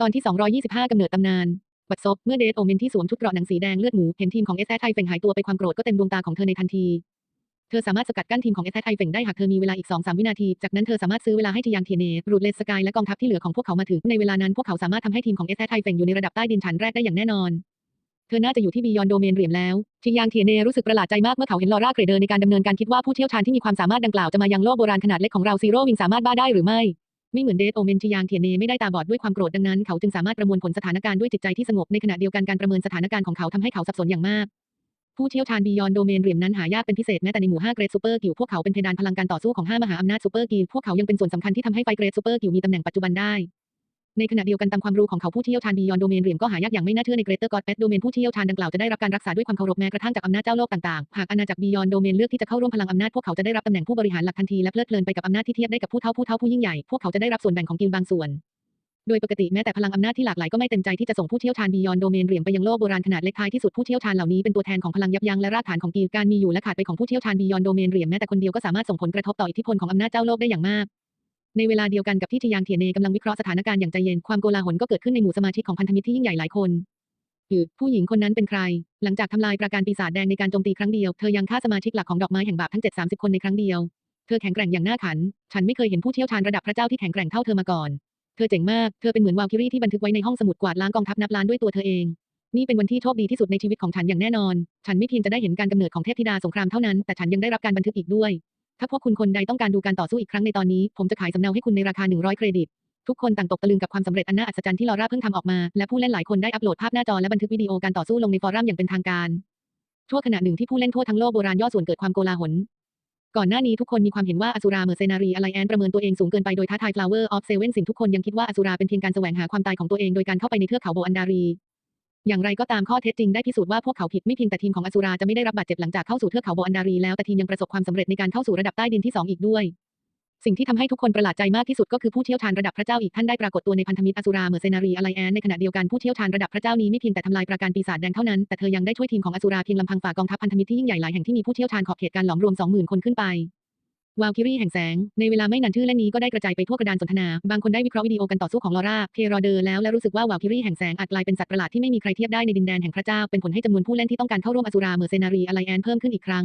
ตอนที่ 225กำเนิดตำนาน บัดซบ เมื่อเดทโอเมนที่สวมชุดเกราะหนังสีแดงเลือดหมู เห็นทีมของเอสแอไทเฟงหายตัวไปความโกรธก็เต็มดวงตาของเธอในทันที เธอสามารถสกัดกั้นทีมของเอสแอไทเฟงได้หากเธอมีเวลาอีก 2-3 วินาที จากนั้นเธอสามารถซื้อเวลาให้ทียางเทียเนรูดเลสสกายและกองทัพที่เหลือของพวกเขามาถึง ในเวลานั้นพวกเขาสามารถทำให้ทีมของเอสแอไทเฟงอยู่ในระดับใต้ดินฐานแรกได้อย่างแน่นอน เธอน่าจะอยู่ที่บียอนโดเมนเหรียญแล้ว ทียางเทียเนรู้สึกประหลาดใจมากเมื่อเขาเห็นลอร่าเกรเดอร์ในการดำเนินการคิดว่าผู้เชี่ยวชาญที่มีความสามารถดังกล่าวจะมายังโลกโบราณขนาดเล็กของเราซีโร่วิงสามารถบ้าได้หรือไม่ ไม่เหมือนเดทโอเมนชิยางเทียเนไม่ได้ตาบอดด้วยความโกรธดังนั้นเขาจึงสามารถประมวลผลสถานการณ์ด้วยจิตใจที่สงบในขณะเดียวกันการประเมินสถานการณ์ของเขาทำให้เขาสับสนอย่างมาก ผู้เชี่ยวชาญบียอนโดเมนเหรียญนั้นหายากเป็นพิเศษแม้แต่ในหมู่5เกรดซูเปอร์กิลพวกเขาเป็นเพดานพลังการต่อสู้ของ5มหาอำนาจซูเปอร์กิลพวกเขายังเป็นส่วนสำคัญที่ทำให้ไฟเกรดซูเปอร์กิลมีตำแหน่งปัจจุบันได้ ในขณะเดียวกันตามความรู้ของเขาผู้เชี่ยวชาญบียอนโดเมนเหรียญก็หายากอย่างไม่น่าเชื่อในเกรเตอร์กอดแปดโดเมนผู้เชี่ยวชาญดังกล่าวจะได้รับการรักษาด้วยความเคารพแม้กระทั่งจากอำนาจเจ้าโลกต่างๆ หากอาณาจักรบียอนโดเมนเลือกที่จะเข้าร่วมพลังอำนาจพวกเขาจะได้รับตำแหน่งผู้บริหารหลักทันทีและเพลิดเพลินไปกับอำนาจที่เทียบได้กับผู้เฒ่าผู้เฒ่าผู้ยิ่งใหญ่พวกเขาจะได้รับส่วนแบ่งของกิลบางส่วนโดยปกติแม้แต่พลังอำนาจที่หลากหลายก็ไม่เต็มใจที่จะส่งผู้เชี่ยวชาญบียอนโดเมนเหรียญไปยังโลกโบราณขนาดเล็กท้ายที่สุดผู้เชี่ยวชาญเหล่านี้เป็นตัวแทนของพลังยับยั้งและรากฐานของกีการมีอยู่และขาดไปของผู้เชี่ยวชาญบียอนโดเมนเหรียญแม้แต่คนเดียวก็สามารถส่งผลกระทบต่ออิทธิพลของอำนาจเจ้าโลกได้อย่างมาก ในเวลาเดียวกันกับที่ทยางเทียเนกำลังวิเคราะห์สถานการณ์อย่างใจเย็นความโกลาหลก็เกิดขึ้นในหมู่สมาชิกของพันธมิตรที่ยิ่งใหญ่หลายคนคือผู้หญิงคนนั้นเป็นใคร หลังจากทำลายประการปีศาจแดงในการโจมตีครั้งเดียว เธอยังฆ่าสมาชิกหลักของดอกไม้แห่งบาปทั้ง 7 30 คนในครั้งเดียว เธอแข็งแกร่งอย่างน่าขัน ฉันไม่เคยเห็นผู้เชี่ยวชาญระดับพระเจ้าที่แข็งแกร่งเท่าเธอมาก่อน เธอเจ๋งมาก เธอเป็นเหมือนวาลคิรีที่บันทึกไว้ในห้องสมุดกวาดล้างกองทัพนับล้านด้วยตัวเธอเอง นี่เป็นวันที่โชคดีที่สุดในชีวิตของฉันอย่างแน่นอน ฉันไม่เพียงจะได้เห็นการกำเนิดของเทพธิดาสงครามเท่านั้น แต่ฉันยังได้รับการบันทึกอีกด้วย ถ้าพวกคุณคนใดต้องการดูการต่อสู้อีกครั้งในตอนนี้ ผมจะขายสำเนาให้คุณในราคา 100 เครดิต ทุกคนต่างตกตะลึงกับความสำเร็จอันน่าอัศจรรย์ที่ลอร่าเพิ่งทำออกมา และผู้เล่นหลายคนได้อัปโหลดภาพหน้าจอและบันทึกวิดีโอการต่อสู้ลงในฟอรัมอย่างเป็นทางการชั่วขณะหนึ่งที่ผู้เล่นทั่วทั้งโลกโบราณย่อส่วนเกิดความโกลาหล ก่อนหน้านี้ทุกคนมีความเห็นว่าอสุราเมอร์เซนารีอะไรแอนประเมินตัวเองสูงเกินไปโดยท้าทาย Flower of Seven สิ่งทุกคนยังคิดว่าอสุราเป็นเพียงการแสวงหาความตายของตัวเองโดยการเข้าไปในเทือกเขาโบอันดารี อย่างไรก็ตามข้อเท็จจริงได้พิสูจน์ว่าพวกเขาผิดไม่เพียงแต่ทีมของอสุราจะไม่ได้รับบาดเจ็บหลังจากเข้าสู่เทือกเขาโบอันดารีแล้วแต่ทีมยังประสบความสำเร็จในการเข้าสู่ระดับใต้ดินที่ 2 อีกด้วย สิ่งที่ทำให้ทุกคนประหลาดใจมากที่สุดก็คือผู้เชี่ยวชาญระดับพระเจ้าอีกท่านได้ปรากฏตัวในพันธมิตรอสุราเมอร์เซนารีอะไรแอนในขณะเดียวกันผู้เชี่ยวชาญระดับพระเจ้านี้ไม่เพียงแต่ทำลายประการปีศาจแดงเท่านั้นแต่เธอยังได้ช่วยทีมของอสุราเพียงลำพังฝ่ากองทัพพันธมิตรที่ยิ่งใหญ่หลายแห่งที่มีผู้เชี่ยวชาญขอบเขตการหลอมรวม20,000คนขึ้นไป วาลคิรีแห่งแสง ในเวลาไม่นานชื่อและนี้ก็ได้กระจายไปทั่วกระดานสนทนา บางคนได้วิเคราะห์วิดีโอกันต่อสู้ของลอร่าเพโรเดอร์แล้วและรู้สึกว่าวาลคิรีแห่งแสงอาจกลายเป็นสัตว์ประหลาดที่ไม่มีใครเทียบได้ในดินแดนแห่งพระเจ้า เป็นผลให้จำนวนผู้เล่นที่ต้องการเข้าร่วมอสุราเมอร์เซนารีอะไรแอนเพิ่มขึ้นอีกครั้ง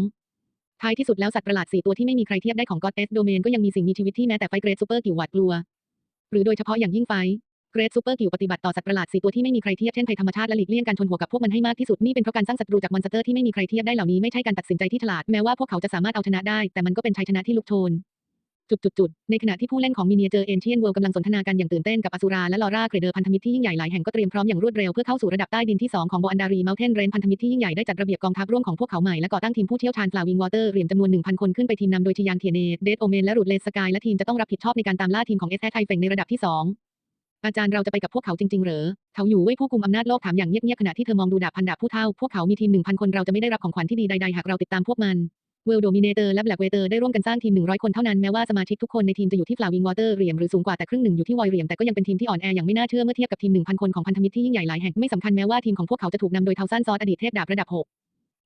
ท้ายที่สุดแล้วสัตว์ประหลาดสี่ตัวที่ไม่มีใครเทียบได้ของก็อดเอสโดเมนก็ยังมีสิ่งมีชีวิตที่แม้แต่ไฟเกรดซูเปอร์กิวหวาดกลัว หรือโดยเฉพาะอย่างยิ่งไฟ เกรดซูเปอร์กิวปฏิบัติต่อสัตว์ประหลาดสี่ตัวที่ไม่มีใครเทียบเช่นภัยธรรมชาติและหลีกเลี่ยงการชนหัวกับพวกมันให้มากที่สุดนี่เป็นเพราะการสร้างศัตรูจากมอนสเตอร์ที่ไม่มีใครเทียบได้เหล่านี้ไม่ใช่การตัดสินใจที่ฉลาดแม้ว่าพวกเขาจะสามารถเอาชนะได้ แต่มันก็เป็นชัยชนะที่ลุกโชนจุดๆในขณะที่ผู้เล่นของมินียเจอร์เอนเชียนเวิลด์กำลังสนทนากันอย่างตื่นเต้นกับอสุราและลอร่าเกรเดอร์พันธมิตรที่ยิ่งใหญ่หลายแห่งก็เตรียมพร้อมอย่างรวดเร็วเพื่อเข้าสู่ระดับใต้ดินที่ 2 ของโบอันดารีเมลเทนเรนพันธมิตรที่ยิ่งใหญ่ได้จัดระเบียบกองทัพร่วมของพวกเขาใหม่และก่อตั้งทีมผู้เชี่ยวชาญฟลาวิงวอเตอร์เหรียญจำนวน 1,000 คนขึ้นไปทีมนำโดยชยางเทียเนเดดโอเมนและรูดเลสกายและทีมจะต้องรับผิดชอบในการตามล่าทีมของเอสแอไทเฟงในระดับที่2 อาจารย์เราจะไปกับพวกเขาจริงๆ เหรอ เขาอยู่ไว้ผู้กุมอำนาจโลกถามอย่างเงียบๆ ขณะที่เธอมองดูดาบพันดาบผู้เท่า พวกเขามีทีม1,000คนเราจะไม่ได้รับของขวัญที่ดีใดๆ หากเราติดตามพวกมันเวลโดมิเนเตอร์และแบล็กเวเตอร์ได้ร่วมกันสร้างทีม 100 คนเท่านั้น แม้ว่าสมาชิกทุกคนในทีมจะอยู่ที่ฟลาวิงวอเตอร์เหรียมหรือสูงกว่าแต่ครึ่งหนึ่งอยู่ที่วอยเหรียมแต่ก็ยังเป็นทีมที่อ่อนแออย่างไม่น่าเชื่อเมื่อเทียบกับทีม 1,000 คนของพันธมิตรที่ยิ่งใหญ่หลายแห่งไม่สำคัญแม้ว่าทีมของพวกเขาจะถูกนำโดยเทาซันซอสอดีตเทพดาบระดับ 6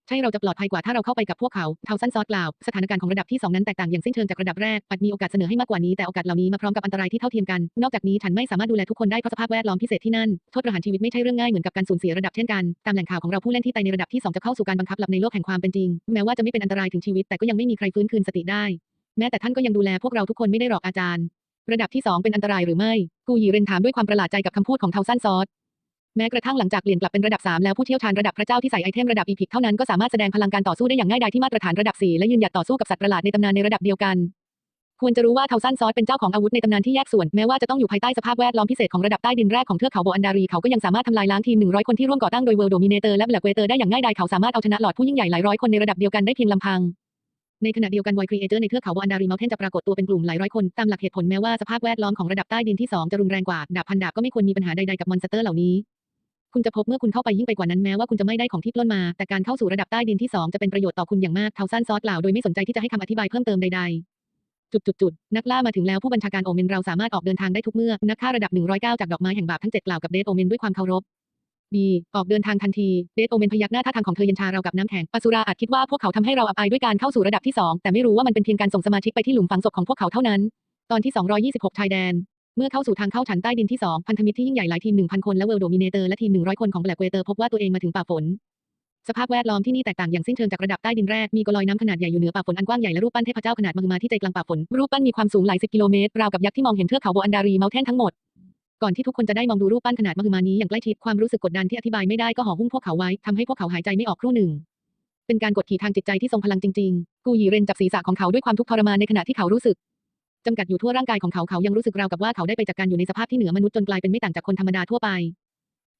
ใช่เราจะปลอดภัยกว่าถ้าเราเข้าไปกับพวกเขาเทาซันซอสกล่าว สถานการณ์ของระดับที่ 2 นั้นแตกต่างอย่างสิ้นเชิงจากระดับแรกอาจมีโอกาสเสนอให้มากกว่านี้แต่โอกาสเหล่านี้มาพร้อมกับอันตรายที่เท่าเทียมกัน นอกจากนี้ฉันไม่สามารถดูแลทุกคนได้เพราะสภาพแวดล้อมพิเศษที่นั่น โทษประหารชีวิตไม่ใช่เรื่องง่ายเหมือนกับการสูญเสียระดับเช่นกัน ตามแหล่งข่าวของเราผู้เล่นที่ไต่ในระดับที่ 2 จะเข้าสู่การบังคับหลับในโลกแห่งความเป็นจริง แม้ว่าจะไม่เป็นอันตรายถึงชีวิตแต่ก็ยังไม่มีใครฟื้นคืนสติได้ แม้แต่ท่านก็ยังดูแลพวกเราทุกคนไม่ได้หรอกอาจารย์ ระดับที่ 2 เป็นอันตรายหรือไม่ กูยีเรนถามด้วยความประหลาดใจกับคำพูดของเทาซันซอส แม้กระทั่งหลังจากเปลี่ยนกลับเป็นระดับ 3 แล้วผู้เชี่ยวชาญระดับพระเจ้าที่ใส่ไอเทมระดับอีพิกเท่านั้นก็สามารถแสดงพลังการต่อสู้ได้อย่างง่ายดายที่มาตรฐานระดับ 4 และยืนหยัดต่อสู้กับสัตว์ประหลาดในตำนานในระดับเดียวกัน ควรจะรู้ว่าเทาซันซอสเป็นเจ้าของอาวุธในตำนานที่แยกส่วนแม้ว่าจะต้องอยู่ภายใต้สภาพแวดล้อมพิเศษของระดับใต้ดินแรกของเทือกเขาโบอันดารีเขาก็ยังสามารถทำลายล้างทีม100 คนที่ร่วมก่อตั้งโดยเวิลด์โดมิเนเตอร์และแบล็กเวเตอร์ได้อย่างง่ายดายเขาสามารถเอาชนะหลอดผู้ยิ่งใหญ่หลายร้อยคนในระดับเดียวกันได้เพียงลำพังในขณะเดียวกันไวครีเอเตอร์ในเทือกเขาโบอันดารีเมลเทนจะปรากฏตัวเป็นกลุ่มหลายร้อยคน ตามหลักเหตุผลแม้ว่าสภาพแวดล้อมของระดับใต้ดินที่ 2 จะรุนแรงกว่า ดาบพันดาบก็ไม่ควรมีปัญหาใดๆกับมอนสเตอร์เหล่านี้ คุณจะพบเมื่อคุณเข้าไปยิ่งไปกว่านั้นแม้ว่าคุณจะไม่ได้ของที่ปล้นมา แต่การเข้าสู่ระดับใต้ดินที่ 2 จะเป็นประโยชน์ต่อคุณอย่างมากเทาซันซอสกล่าวโดยไม่สนใจที่จะให้คำอธิบายเพิ่มเติมใดๆจุดจุดจุดนักล่ามาถึงแล้วผู้บัญชาการโอเมนเราสามารถออกเดินทางได้ทุกเมื่อ นักฆ่าระดับ 109 จากดอกไม้แห่งบาปทั้ง 7 กล่าวกับเดทโอเมนด้วยความเคารพ B ออกเดินทางทันที เดทโอเมนพยักหน้าท่าทางของเธอเย็นชาเรากับน้ำแข็งอสุราอาจคิดว่าพวกเขาทำให้เราอับอายด้วยการเข้าสู่ระดับที่ 2 แต่ไม่รู้ว่ามันเป็นเพียงการส่งสมาชิกไปที่หลุมฝังศพของพวกเขาเท่านั้น ตอนที่ 226 ชายแดน เมื่อเข้าสู่ทางเข้าฉันใต้ดินที่ 2 พันธมิตรที่ยิ่งใหญ่หลายทีม 1,000 คนและเวลโดมิเนเตอร์และทีม 100 คนของแบล็กเวเตอร์พบว่าตัวเองมาถึงป่าฝน สภาพแวดล้อมที่นี่แตกต่างอย่างสิ้นเชิงจากระดับใต้ดินแรก มีกลอยน้ำขนาดใหญ่อยู่เหนือป่าฝนอันกว้างใหญ่และรูปปั้นเทพเจ้าขนาดมหึมาที่ใจกลางป่าฝน รูปปั้นมีความสูงหลายสิบกิโลเมตรราวกับยักษ์ที่มองเห็นเทือกเขาโบอันดารีเมลเทนทั้งหมดก่อนที่ทุกคนจะได้มองดูรูปปั้นขนาดมหึมานี้อย่างใกล้ชิดความรู้สึกกดดันที่อธิบายไม่ได้ก็ห่อหุ้มพวกเขาไว้ทำให้พวกเขาหายใจไม่ออกครู่หนึ่งเป็นการกดขี่ทางจิตใจที่ทรงพลังจริงๆ กูหยีเรนจับศีรษะของเขาด้วยความทุกข์ทรมานในขณะที่เขารู้สึก จำกัดอยู่ทั่วร่างกายของเขาเขายังรู้สึกราวกับว่าเขาได้ไปจากการอยู่ในสภาพที่เหนือมนุษย์จนกลายเป็นไม่ต่างจากคนธรรมดาทั่วไป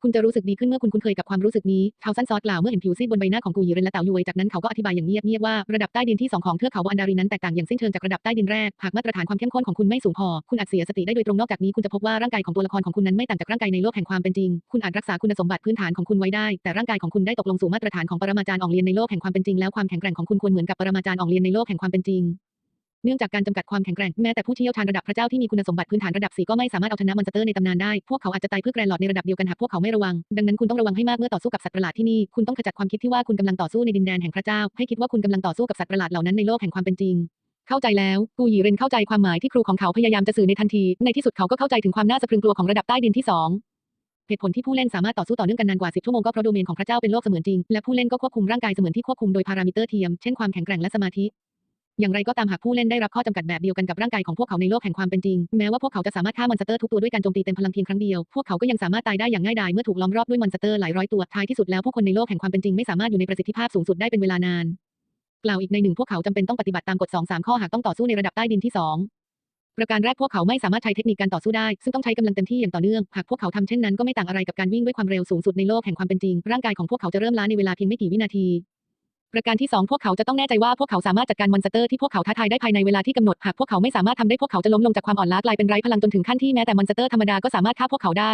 คุณจะรู้สึกดีขึ้นเมื่อคุณคุ้นเคยกับความรู้สึกนี้เทาสั้นซอสกล่าวเมื่อเห็นผิวซีดบนใบหน้าของกูยีเรนและเต่ายุยจากนั้นเขาก็อธิบายอย่างเงียบๆว่าระดับใต้ดินที่สองของเทือกเขาบอันดารีนั้นแตกต่างอย่างสิ้นเชิงจากระดับใต้ดินแรกหากมาตรฐานความเข้มข้นของคุณไม่สูงพอคุณอาจเสียสติได้โดยตรงนอกจากนี้คุณจะพบว่าร่างกายของตัวละครของคุณนั้นไม่ต่างจากร่างกายในโลกแห่งความเป็นจริงคุณอาจรักษาคุณสมบัติพื้นฐานของคุณไว้ได้แต่ร่างกายของคุณได้ตกลงสู่มาตรฐานของปรมาจารย์อองเลียนในโลกแห่งความเป็นจริงแล้วความแข็งแกร่งของคุณควรเหมือนกับปรมาจารย์อองเลียนในโลกแห่งความเป็นจริง เนื่องจากการจำกัดความแข็งแกร่งแม้แต่ผู้เชี่ยวชาญระดับพระเจ้าที่มีคุณสมบัติพื้นฐานระดับ4ก็ไม่สามารถเอาชนะมอนสเตอร์ในตำนานได้ พวกเขาอาจจะตายเพื่อแกรนหลอดในระดับเดียวกันหากพวกเขาไม่ระวัง ดังนั้นคุณต้องระวังให้มากเมื่อต่อสู้กับสัตว์ประหลาดที่นี่ คุณต้องขจัดความคิดที่ว่าคุณกำลังต่อสู้ในดินแดนแห่งพระเจ้า ให้คิดว่าคุณกำลังต่อสู้กับสัตว์ประหลาดเหล่านั้นในโลกแห่งความเป็นจริงเข้าใจแล้วกูหยีเรนเข้าใจความหมายที่ครูของเขาพยายามจะสื่อในทันที ในที่สุดเขาก็เข้าใจถึงความน่าสะพรึงกลัวของระดับใต้ดินที่สองเหตุผลที่ผู้เล่นสามารถต่อสู้ต่อเนื่องกันนานกว่า 10 ชั่วโมงก็เพราะโดเมนของพระเจ้าเป็นโลกเสมือนจริง และผู้เล่นก็ควบคุมร่างกายเสมือนที่ควบคุมโดยพารามิเตอร์เทียม เช่นความแข็งแกร่งและสมาธิ อย่างไรก็ตามหากผู้เล่นได้รับข้อจำกัดแบบเดียวกันกับร่างกายของพวกเขาในโลกแห่งความเป็นจริง แม้ว่าพวกเขาจะสามารถฆ่ามอนสเตอร์ทุกตัวด้วยการโจมตีเต็มพลังเพียงครั้งเดียว พวกเขาก็ยังสามารถตายได้อย่างง่ายดายเมื่อถูกล้อมรอบด้วยมอนสเตอร์หลายร้อยตัว ท้ายที่สุดแล้วผู้คนในโลกแห่งความเป็นจริงไม่สามารถอยู่ในประสิทธิภาพสูงสุดได้เป็นเวลานาน กล่าวอีกในหนึ่งพวกเขาจำเป็นต้องปฏิบัติตามกฎ2 3ข้อหากต้องต่อสู้ในระดับใต้ดินที่ 2 ประการแรกพวกเขาไม่สามารถใช้เทคนิคการต่อสู้ได้ ซึ่งต้องใช้กำลังเต็มที่อย่างต่อเนื่อง หากพวกเขาทำเช่นนั้นก็ไม่ต่างอะไรกับการวิ่งด้วยความเร็วสูงสุดในโลกแห่งความเป็นจริง ร่างกายของพวกเขาจะเริ่มล้าในเวลาเพียงไม่กี่วินาที ประการที่ 2 พวกเขาจะต้องแน่ใจว่าพวกเขาสามารถจัดการมอนสเตอร์ที่พวกเขาท้าทายได้ภายในเวลาที่กำหนด หากพวกเขาไม่สามารถทำได้พวกเขาจะล้มลงจากความอ่อนล้ากลายเป็นไร้พลังจนถึงขั้นที่แม้แต่มอนสเตอร์ธรรมดาก็สามารถฆ่าพวกเขาได้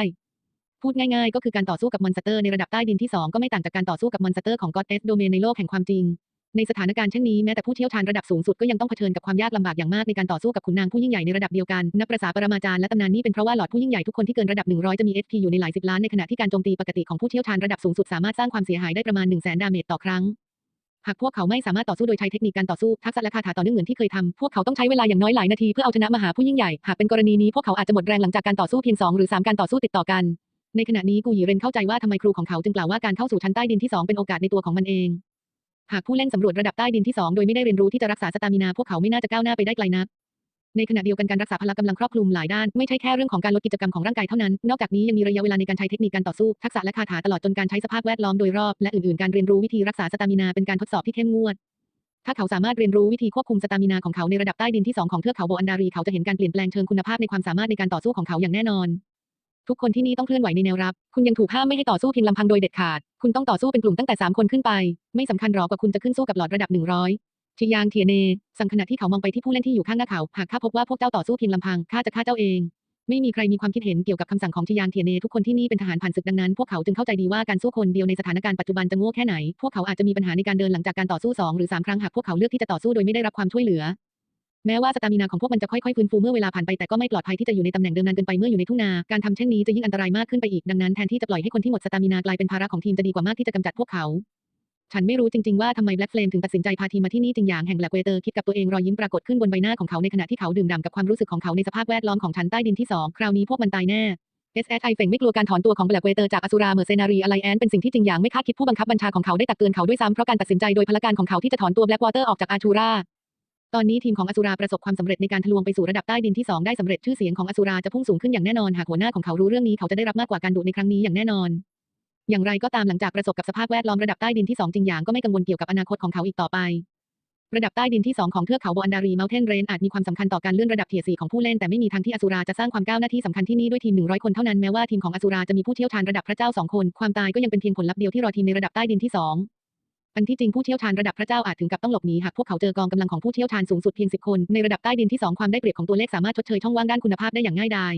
พูดง่ายๆ ก็คือการต่อสู้กับมอนสเตอร์ในระดับใต้ดินที่ 2 ก็ไม่ต่างจากการต่อสู้กับมอนสเตอร์ของ God S Domain ในโลกแห่งความจริง ในสถานการณ์เช่นนี้แม้แต่ผู้เชี่ยวชาญระดับสูงสุดก็ยังต้องเผชิญกับความยากลำบากอย่างมากในการต่อสู้กับขุนนางผู้ยิ่งใหญ่ในระดับเดียวกันนับประสาปรมาจารย์และตำนานนี้เป็นเพราะว่าหลอดผู้ยิ่งใหญ่ทุกคนที่เกินระดับ 100 จะมี HP อยู่ในหลายสิบล้านในขณะที่การโจมตีปกติของผู้เชี่ยวชาญระดับสูงสุดสามารถสร้างความเสียหายได้ประมาณ1 0 0 0 0แสนดาเมจต่อครั้ง หากพวกเขาไม่สามารถต่อสู้โดยใช้เทคนิคการต่อสู้ทักษะและคาถาต่อเนื่องเหมือนที่เคยทำพวกเขาต้องใช้เวลาอย่างน้อยหลายนาทีเพื่อเอาชนะมหาผู้ยิ่งใหญ่หากเป็นกรณีนี้พวกเขาอาจจะหมดแรงหลังจากการต่อสู้เพียงสองหรือสามการต่อสู้ติดต่อกัน ในขณะนี้กูหยีเรนเข้าใจว่าทำไมครูของเขาจึงกล่าวว่าการเข้าสู่ชั้นใต้ดินที่สองเป็นโอกาสในตัวของมันเอง หากผู้เล่นสำรวจระดับใต้ดินที่สองโดยไม่ได้เรียนรู้ที่จะรักษาสตามินาพวกเขาไม่น่าจะก้าวหน้าไปได้ไกลนัก ในขณะเดียวกันการรักษาพละกำลังครอบคลุมหลายด้านไม่ใช่แค่เรื่องของการลดกิจกรรมของร่างกายเท่านั้น นอกจากนี้ยังมีระยะเวลาในการใช้เทคนิคการต่อสู้ ทักษะและคาถาตลอดจนการใช้สภาพแวดล้อมโดยรอบและอื่นๆการเรียนรู้วิธีรักษาสตามินาเป็นการทดสอบที่เข้มงวดถ้าเขาสามารถเรียนรู้วิธีควบคุมสตามินาของเขาในระดับใต้ดินที่ 2 ของเทือกเขาโบอันดารี เขาจะเห็นการเปลี่ยนแปลงเชิงคุณภาพในความสามารถในการต่อสู้ของเขาอย่างแน่นอน ทุกคนที่นี่ต้องเคลื่อนไหวในแนวรับ คุณยังถูกห้ามไม่ให้ต่อสู้เพียงลำพังโดยเด็ดขาด คุณต้องต่อสู้เป็นกลุ่มตั้งแต่ 3 คนขึ้นไป ไม่สำคัญหรอกว่าคุณจะขึ้นสู้กับหลอดระดับ 100 ชิยางเทียเน สังขณะที่เขามองไปที่ผู้เล่นที่อยู่ข้างหน้าเขา หากข้าพบว่าพวกเจ้าต่อสู้เพียงลำพัง ข้าจะฆ่าเจ้าเอง ไม่มีใครมีความคิดเห็นเกี่ยวกับคำสั่งของชิยางเทียเน ทุกคนที่นี่เป็นทหารผ่านศึกดังนั้น พวกเขาจึงเข้าใจดีว่าการสู้คนเดียวในสถานการณ์ปัจจุบันจะโง่แค่ไหน พวกเขาอาจจะมีปัญหาในการเดินหลังจากการต่อสู้สองหรือสามครั้งหากพวกเขาเลือกที่จะต่อสู้โดยไม่ได้รับความช่วยเหลือ แม้ว่าสตามินาของพวกมันจะค่อยๆฟื้นฟูเมื่อเวลาผ่านไปแต่ก็ไม่ปลอดภัยที่จะอยู่ในตำแหน่งเดิมนานเกินไปเมื่ออยู่ในทุ่งนาการทำเช่นนี้จะยิ่งอันตรายมากขึ้นไปอีกดังนั้นแทนที่จะปล่อยให้คนที่หมดสตามินากลายเป็นภาระของทีมจะดีกว่ามากที่จะกำจัดพวกเขา ฉันไม่รู้จริงๆว่าทำไมแบล็กเฟลมถึงตัดสินใจพาทีมมาที่นี่จริงอย่างแห่งแบล็กเวเตอร์คิดกับตัวเองรอยยิ้มปรากฏขึ้นบนใบหน้าของเขาในขณะที่เขาดื่มด่ำกับความรู้สึกของเขาในสภาพแวดล้อมของชั้นใต้ดินที่สองคราวนี้พวกมันตายแน่ SSI เฟงไม่กลัวการถอนตัวของแบล็กเวเตอร์จากอสุราเมอร์เซนารีอะไรแอนเป็นสิ่งที่จริงอย่างไม่คาดคิดผู้บังคับบัญชาของเขาได้ตักเตือนเขาด้วยซ้ำเพราะการตัดสินใจโดยพลการของเขาที่จะถอนตัวแบล็กวอเตอร์ออกจากอาชูราตอนนี้ทีมของอสุราประสบความสำเร็จในการทะลวงไปสู่ระดับใต้ดินที่ 2 ได้สำเร็จชื่อเสียงของอสุราจะพุ่งสูงขึ้นอย่างแน่นอนหากหัวหน้าของเขารู้เรื่องนี้เขาจะได้รับมากกว่าการดุในครั้งนี้อย่างแน่นอน อย่างไรก็ตามหลังจากประสบกับสภาพแวดล้อมระดับใต้ดินที่ 2 จริงอย่างก็ไม่กังวลเกี่ยวกับอนาคตของเขาอีกต่อไประดับใต้ดินที่ 2 ของเทือกเขาโบอันดารีเมลเทนเรนอาจมีความสำคัญต่อการเลื่อนระดับเทียร์4ของผู้เล่นแต่ไม่มีทางที่อสุราจะสร้างความก้าวหน้าที่สำคัญที่นี่ด้วยทีม 100 คนเท่านั้นแม้ว่าทีมของอสุราจะมีผู้เชี่ยวชาญระดับพระเจ้าสองคน ความตายก็ยังเป็นเพียงผลลัพธ์เดียวที่รอทีมในระดับใต้ดินที่ 2 อันที่จริงผู้เชี่ยวชาญระดับพระเจ้าอาจถึงกับต้องหลบหนีหากพวกเขาเจอกองกำลังของผู้เชี่ยวชาญสูงสุดเพียง10คนในระดับใต้ดินที่2ความได้เปรียบของตัวเลขสามารถชดเชยช่องว่างด้านคุณภาพได้อย่างง่ายดาย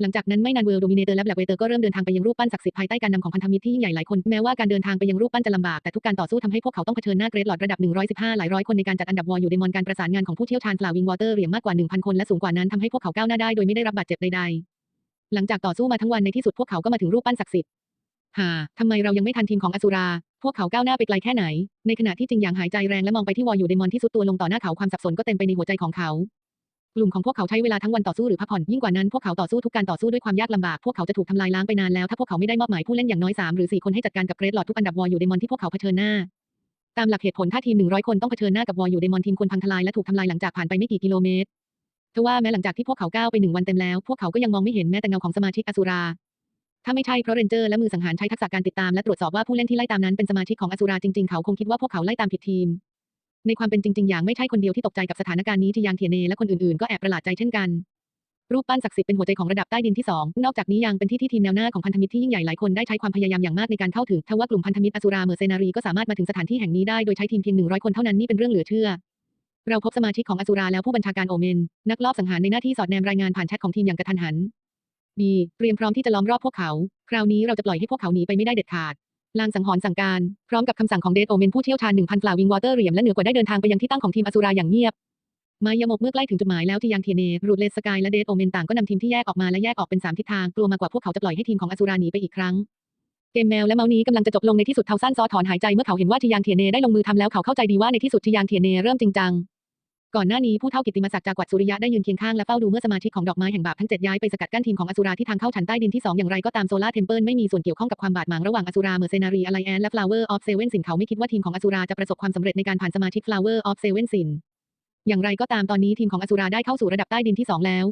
หลังจากนั้นไม่นานเวิร์โดมิเนเตอร์และแบล็กเวเตอร์ก็เริ่มเดินทางไปยังรูปปั้นศักดิ์สิทธิ์ภายใต้การนำของพันธมิตรที่ยิ่งใหญ่หลายคน แม้ว่าการเดินทางไปยังรูปปั้นจะลำบาก แต่ทุกการต่อสู้ทำให้พวกเขาต้องเผชิญหน้าเกรดหลอดระดับ 115 หลายร้อยคนในการจัดอันดับวอลอยู่ในมอนการประสานงานของผู้เชี่ยวชาญฟลาวิงวอเตอร์เหรียญมากกว่า 1,000 คนและสูงกว่านั้นทำให้พวกเขาก้าวหน้าได้โดยไม่ได้รับบาดเจ็บใดๆหลังจากต่อสู้มาทั้งวันในที่สุดพวกเขาก็มาถึงรูปปั้นศักดิ์สิทธิ์ฮ่าทำไมเรายังไม่ทันทีมของอสุรา พวกเขาก้าวหน้าไปไกลแค่ไหน ในขณะที่จิงอย่างหายใจแรงและมองไปที่วออยู่เดมอนที่สุดตัวลงต่อหน้าเขาความสับสนก็เต็มไปในหัวใจของเขา กลุ่มของพวกเขาใช้เวลาทั้งวันต่อสู้หรือพักผ่อนยิ่งกว่านั้นพวกเขาต่อสู้ทุกการต่อสู้ด้วยความยากลำบาก พวกเขาจะถูกทำลายล้างไปนานแล้ว ถ้าพวกเขาไม่ได้มอบหมายผู้เล่นอย่างน้อย 3 หรือ 4 คนให้จัดการกับเกรดหลอดทุกอันดับวอลอยู่เดมอนที่พวกเขาเผชิญหน้า ตามหลักเหตุผลถ้าทีม 100 คนต้องเผชิญหน้ากับวอลอยู่เดมอนทีมควรพังทลายและถูกทำลายหลังจากผ่านไปไม่กี่กิโลเมตรทว่าแม้หลังจากที่พวกเขาก้าวไปหนึ่งวันเต็มแล้ว พวกเขาก็ยังมองไม่เห็นแม้แต่เงาของสมาชิกอสุราถ้าไม่ใช่เพราะเรนเจอร์และมือสังหารใช้ทักษะการติดตามและตรวจสอบว่าผู้เล่นที่ไล่ตามนั้นเป็นสมาชิกของอสุราจริงๆเขาคงคิดว่าพวกเขาไล่ตามผิดทีม ในความเป็นจริงๆ อย่างไม่ใช่คนเดียวที่ตกใจกับสถานการณ์นี้ที่ยางเทียเนและคนอื่นๆ ก็แอบประหลาดใจเช่นกัน รูปปั้นศักดิ์สิทธิ์เป็นหัวใจของระดับใต้ดินที่สองนอกจากนี้ยังเป็นที่ที่ทีมแนวหน้าของพันธมิตรที่ยิ่งใหญ่หลายคนได้ใช้ความพยายามอย่างมากในการเข้าถึงทว่ากลุ่มพันธมิตรอสุราเมอร์เซนารีก็สามารถมาถึงสถานที่แห่งนี้ได้โดยใช้ทีมเพียง100คนเท่านั้นนี่เป็นเรื่องเหลือเชื่อเราพบสมาชิกของอสุราแล้วผู้บัญชาการโอเมน นักลอบสังหารในหน้าที่สอดแนมรายงานผ่านแชทของทีมอย่างกระทันหัน B เตรียมพร้อมที่จะล้อมรอบพวกเขา คราวนี้เราจะปล่อยให้พวกเขาหนีไปไม่ได้เด็ดขาด ลางสังหรณ์สั่งการ พร้อมกับคำสั่งของเดดโอเมนผู้เชี่ยวชาญ1,000ฟลาวิงวอเตอร์เรียมและเหนือกว่าได้เดินทางไปยังที่ตั้งของทีมอสุราอย่างเงียบมายามกเมื่อใกล้ถึงจุดหมายแล้วที่ยังเทเนรูดเลสกายและเดดโอเมนต่างก็นำทีมที่แยกออกมาและแยกออกเป็นสามทิศทางกลัวมากกว่าพวกเขาจะปล่อยให้ทีมของอสุราหนีไปอีกครั้งเกมแมวและเมาส์นี้กำลังจะจบลงในที่สุดเทาสั้นซอถอนหายใจเมื่อเขาเห็นว่าทียางเทียเนได้ลงมือทำแล้วเขาเข้าใจดีว่าในที่สุดทียางเทียเนเริ่มจริงจัง ก่อนหน้านี้ผู้เท่ากิติมศักดิ์จากวัดสุริยะได้ยืนเคียงข้างและเฝ้าดูเมื่อสมาชิกของดอกไม้แห่งบาปทั้งเจ็ดย้ายไปสกัดกั้นทีมของอสุราที่ทางเข้าชั้นใต้ดินที่สอย่างไรก็ตามโซล่าเทมเพิลไม่มีส่วนเกี่ยวข้องกับความบาดหมางระหว่างอสุราเมอร์เซนารีอะไลแอนและฟลาวเวอร์ออฟเซเว่นสินเขาไม่คิดว่าทีมของอสุราจะประสบความสำเร็จในการผ่านสมาชิกฟลาวเวอร์ออฟเซเว่นสินอย่างไรก็ตามตอนนี้ทีมของอสุราได้เข้าสู่ระดับใต้ดินที่สองแล้ว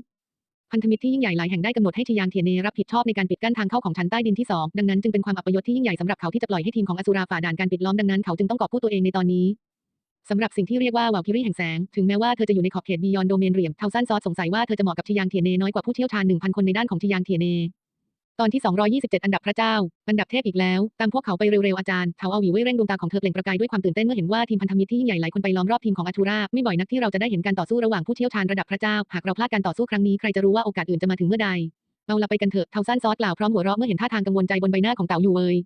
พันธมิตรที่ยิ่งใหญ่หลายแห่งได้กำหนดให้ทยางเทียเนรับผิดชอบในการปิดกั้นทางเข้าของชั้นใต้ดินที่สองดังนั้นจึงเป็นความอัปยศที่ยิ่งใหญ่สำหรับเขาที่จะปล่อยให้ทีมของอสุราฝ่าด่านการปิดล้อมดังนั้นเขาจึงต้องกอบกู้ตัวเองในตอนนี้ สำหรับสิ่งที่เรียกว่าวาลคิรีแห่งแสง ถึงแม้ว่าเธอจะอยู่ในขอบเขตบียอนโดเมนเรียมเทาสั้นซอสสงสัยว่าเธอจะเหมาะกับทยางเทียเนน้อยกว่าผู้เชี่ยวชาญ 1,000 คนในด้านของทยางเทียเน ตอนที่ 227 อันดับพระเจ้า อันดับเทพอีกแล้ว ตามพวกเขาไปเร็วๆอาจารย์เทาเอาหวีไว้เร่งดวงตาของเธอเปล่งประกายด้วยความตื่นเต้นเมื่อเห็นว่าทีมพันธมิตรที่ยิ่งใหญ่หลายคนไปล้อมรอบทีมของอาทูราไม่บ่อยนักที่เราจะได้เห็นการต่อสู้ระหว่างผู้เชี่ยวชาญระดับพระเจ้า หากเราพลาดการต่อสู้ครั้งนี้ใครจะรู้ว่าโอกาสอื่นจะมาถึงเมื่อใดเอาละไปกันเถอะเทาสั้นซอสกล่าวพร้อมหัวเราะเมื่อเห็นท่าทางกังวลใจบนใบหน้าของเต่าอยู่เวย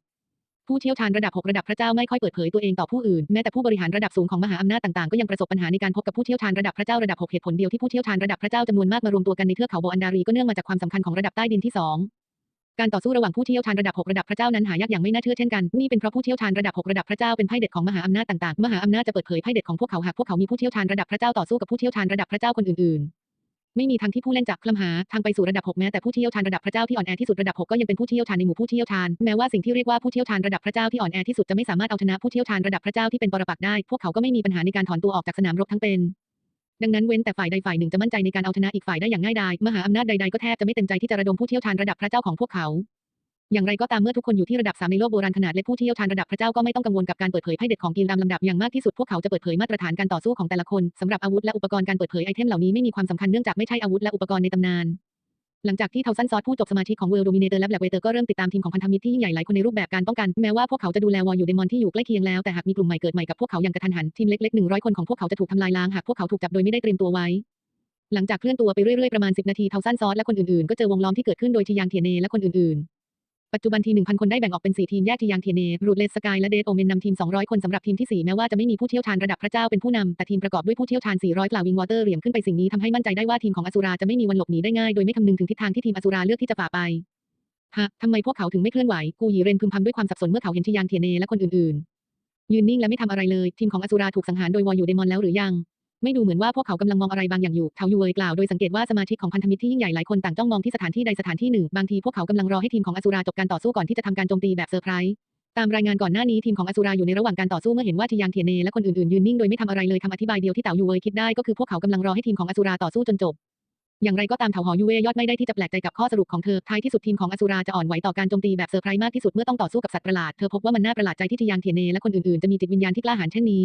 ผู้เชี่ยวชาญระดับ 6 ระดับพระเจ้าไม่ค่อยเปิดเผยตัวเองต่อผู้อื่น แม้แต่ผู้บริหารระดับสูงของมหาอำนาจต่างๆ ก็ยังประสบปัญหาในการพบกับผู้เชี่ยวชาญระดับพระเจ้าระดับ 6 เหตุผลเดียวที่ผู้เชี่ยวชาญระดับพระเจ้าจำนวนมากมารวมตัวกันในเทือกเขาโบอันดารีก็เนื่องมาจากความสำคัญของระดับใต้ดินที่ 2การต่อสู้ระหว่างผู้เชี่ยวชาญระดับ 6 ระดับพระเจ้านั้นหายากอย่างไม่น่าเชื่อเช่นกัน นี่เป็นเพราะผู้เชี่ยวชาญระดับ 6 ระดับพระเจ้าเป็นไพ่เด็ดของมหาอำนาจต่างๆ มหาอำนาจจะเปิดเผยไพ่เด็ดของพวกเขาหากพวกเขามีผู้เชี่ยวชาญระดับพระเจ้าต่อสู้กับผู้เชี่ยวชาญระดับพระเจ้าคนอื่นๆ ไม่มีทางที่ผู้เล่นจะคลำหาทางไปสู่ระดับ 6 แม้แต่ผู้เชี่ยวชาญระดับพระเจ้าที่อ่อนแอที่สุดระดับ 6 ก็ยังเป็นผู้เชี่ยวชาญในหมู่ผู้เชี่ยวชาญแม้ว่าสิ่งที่เรียกว่าผู้เชี่ยวชาญระดับพระเจ้าที่อ่อนแอที่สุดจะไม่สามารถเอาชนะผู้เชี่ยวชาญระดับพระเจ้าที่เป็นปรปักษ์ได้ พวกเขาก็ไม่มีปัญหาในการถอนตัวออกจากสนามรบทั้งเป็นดังนั้นเว้นแต่ฝ่ายใดฝ่ายหนึ่งจะมั่นใจในการเอาชนะอีกฝ่ายได้อย่างง่ายดาย มหาอำนาจใดๆก็แทบจะไม่เต็มใจที่จะระดมผู้เชี่ยวชาญระดับพระเจ้าของพวกเขา อย่างไรก็ตามเมื่อทุกคนอยู่ที่ระดับสามในโลกโบราณขนาดเล็กผู้เชี่ยวชาญระดับพระเจ้าก็ไม่ต้องกังวลกับการเปิดเผยไพ่เด็ดของกีฬตามลำดับอย่างมากที่สุดพวกเขาจะเปิดเผยมาตรฐานการต่อสู้ของแต่ละคนสำหรับอาวุธและอุปกรณ์การเปิดเผยไอเทมเหล่านี้ไม่มีความสำคัญเนื่องจากไม่ใช่อาวุธและอุปกรณ์ในตำนานหลังจากที่เทาซันซอสผู้จบสมาชิกของเวิลด์โดมิเนเตอร์และแบล็กเวเตอร์ก็เริ่มติดตามทีมของพันธมิตรที่ยิ่งใหญ่หลายคนในรูปแบบการป้องกัน แม้ว่าพวกเขาจะดูแลวอลอยู่เดมอนที่อยู่ใกล้เคียงแล้วแต่หากมีกลุ่มใหม่เกิดใหม่กับพวกเขาอย่างกระทันหัน ทีมเล็กๆ100คนของพวกเขาจะถูกทำลายล้างหากพวกเขาถูกจับโดยไม่ได้เตรียมตัวไว้ หลังจากเคลื่อนตัวไปเรื่อยๆประมาณ 10 นาทีเทาซันซอสและคนอื่นๆ ก็เจอวงล้อมที่เกิดขึ้นโดยทียางเทียเนและคนอื่นๆ ปัจจุบันทีม 1,000 คนได้แบ่งออกเป็น 4 ทีมแยกทียางเทเนรูดเลสสกายและเดดโอเมนนำทีม 200 คนสำหรับทีมที่ 4 แม้ว่าจะไม่มีผู้เชี่ยวชาญระดับพระเจ้าเป็นผู้นำแต่ทีมประกอบด้วยผู้เชี่ยวชาญ400กล่าววิงวอเตอร์เหลี่ยมขึ้นไปสิ่งนี้ทำให้มั่นใจได้ว่าทีมของอสุราจะไม่มีวันหลบหนีได้ง่ายโดยไม่คำนึงถึงทิศทางที่ทีมอสุราเลือกที่จะฝ่าไปฮะทำไมพวกเขาถึงไม่เคลื่อนไหวกูหยีเรนพึมพำด้วยความสับสนเมื่อเขาเห็นทียางเทเนและคนอื่นๆยืนนิ่งและไม่ทำอะไรเลย ทีมของอสุราถูกสังหารโดยวออยู่เดมอนแล้วหรือยัง ไม่ดูเหมือนว่าพวกเขากำลังมองอะไรบางอย่างอยู่เทายูเวยกล่าวโดยสังเกตว่าสมาชิกของพันธมิตรที่ยิ่งใหญ่หลายคนต่างจ้องมองที่สถานที่ใดสถานที่หนึ่ง บางทีพวกเขากำลังรอให้ทีมของอสุราจบการต่อสู้ก่อนที่จะทำการโจมตีแบบเซอร์ไพรส์ตามรายงานก่อนหน้านี้ทีมของอสุราอยู่ในระหว่างการต่อสู้เมื่อเห็นว่าทียางเทียเนและคนอื่นๆยืนนิ่งโดยไม่ทำอะไรเลยคำอธิบายเดียวที่เต่ายูเวยคิดได้ก็คือพวกเขากำลังรอให้ทีมของอสุราต่อสู้จนจบอย่างไรก็ตามเถาหอยูเวยอดไม่ได้ที่จะแปลกใจกับข้อสรุปของเธอ ท้ายที่สุดทีมของอสุราจะอ่อนไหวต่อการโจมตีแบบเซอร์ไพรส์มากที่สุดเมื่อต้องต่อสู้กับสัตว์ประหลาด เธอพบว่ามันน่าประหลาดใจที่ทียางเทียเนและคนอื่นๆจะมีจิตวิญญาณที่กล้าหาญเช่นนี้